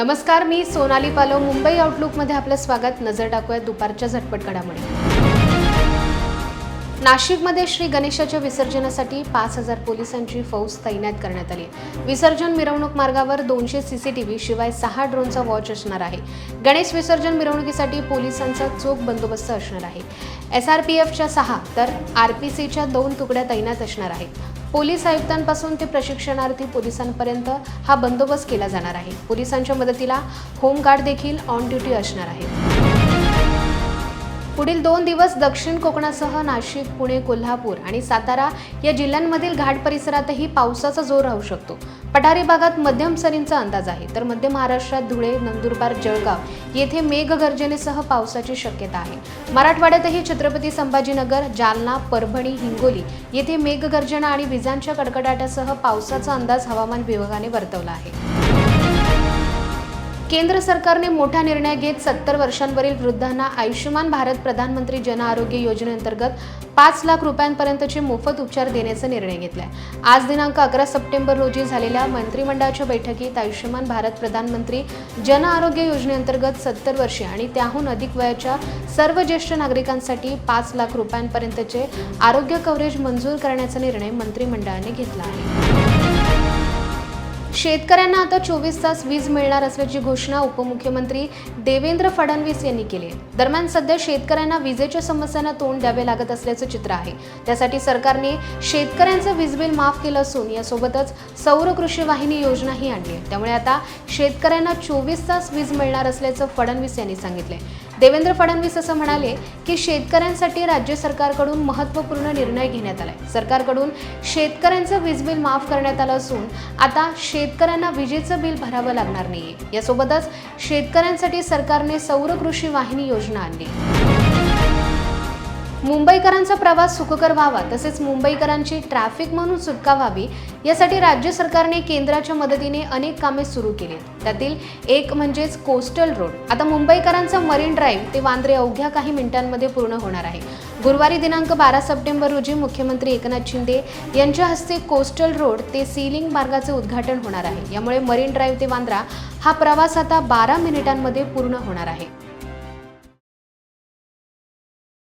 नमस्कार मी सोनाली पालो. मुंबई आउटलुकमध्ये आपलं स्वागत. नजर टाकूया दुपारच्या झटपट घडामोडी. नाशिकमध्ये श्री गणेशाच्या विसर्जनासाठी पाच हजार पोलिसांची फौज तैनात करण्यात आली. आहे. विसर्जन मिरवणूक मार्गावर दोनशे सीसीटीव्ही शिवाय सहा ड्रोनचा वॉच असणार आहे. गणेश विसर्जन मिरवणुकीसाठी पोलिसांचा चोख बंदोबस्त असणार आहे. एस आर पी एफच्या सहा तर आर पी सीच्या दोन तुकड्या तैनात असणार आहेत. पोलीस आयुक्तांपासून ते प्रशिक्षणार्थी पोलिसांपर्यंत हा बंदोबस्त केला जाणार आहे. पोलिसांच्या मदतीला होमगार्ड देखील ऑन ड्युटी असणार आहेत पुढील दोन दिवस दक्षिण कोकणासह नाशिक पुणे कोल्हापूर आणि सातारा या जिल्ह्यांमधील घाट परिसरातही पावसाचा जोर राहू शकतो. पठारी भागात मध्यम सरींचा अंदाज आहे. तर मध्य महाराष्ट्रात धुळे नंदुरबार जळगाव येथे मेघगर्जनेसह पावसाची शक्यता आहे. मराठवाड्यातही छत्रपती संभाजीनगर जालना परभणी हिंगोली येथे मेघगर्जना आणि विजांच्या कडकडाटासह पावसाचा अंदाज हवामान विभागाने वर्तवला आहे. केंद्र सरकारने मोठा निर्णय घेत सत्तर वर्षांवरील वृद्धांना आयुष्यमान भारत प्रधानमंत्री जन आरोग्य योजनेअंतर्गत पाच लाख रुपयांपर्यंतचे मोफत उपचार देण्याचा निर्णय घेतलाय. आज दिनांक अकरा सप्टेंबर रोजी झालेल्या मंत्रिमंडळाच्या बैठकीत आयुष्यमान भारत प्रधानमंत्री जन आरोग्य योजनेअंतर्गत सत्तर वर्षे आणि त्याहून अधिक वयाच्या सर्व ज्येष्ठ नागरिकांसाठी पाच लाख रुपयांपर्यंतचे आरोग्य कव्हरेज मंजूर करण्याचा निर्णय मंत्रिमंडळाने घेतला आहे. शेतकऱ्यांना आता चोवीस तास वीज मिळणार असल्याची घोषणा उपमुख्यमंत्री देवेंद्र फडणवीस यांनी केली आहे. दरम्यान सध्या शेतकऱ्यांना विजेच्या समस्यांना तोंड द्यावे लागत असल्याचं चित्र आहे. त्यासाठी सरकारने शेतकऱ्यांचं वीज बिल माफ केलं असून यासोबतच सौर कृषी वाहिनी योजनाही आणली आहे. त्यामुळे आता शेतकऱ्यांना चोवीस तास वीज मिळणार असल्याचं फडणवीस यांनी सांगितलंय. देवेंद्र फडणवीस असं म्हणाले की शेतकऱ्यांसाठी राज्य सरकारकडून महत्त्वपूर्ण निर्णय घेण्यात आलाय. सरकारकडून शेतकऱ्यांचं वीज बिल माफ करण्यात आलं असून आता शेतकऱ्यांना विजेचं बिल भरावं लागणार नाहीये. यासोबतच शेतकऱ्यांसाठी सरकारने सौर कृषी वाहिनी योजना आणली. मुंबईकरांचा प्रवास सुखकर व्हावा तसेच मुंबईकरांची ट्रॅफिक म्हणून सुटका व्हावी यासाठी राज्य सरकारने केंद्राच्या मदतीने अनेक कामे सुरू केली त्यातील एक म्हणजेच कोस्टल रोड. आता मुंबईकरांचा मरीन ड्राईव्ह ते वांद्रे अवघ्या काही मिनिटांमध्ये पूर्ण होणार आहे. गुरुवारी दिनांक बारा सप्टेंबर रोजी मुख्यमंत्री एकनाथ शिंदे यांच्या हस्ते कोस्टल रोड ते सीलिंग मार्गाचे उद्घाटन होणार आहे. यामुळे मरीन ड्राईव्ह ते वांद्रा हा प्रवास आता बारा मिनिटांमध्ये पूर्ण होणार आहे.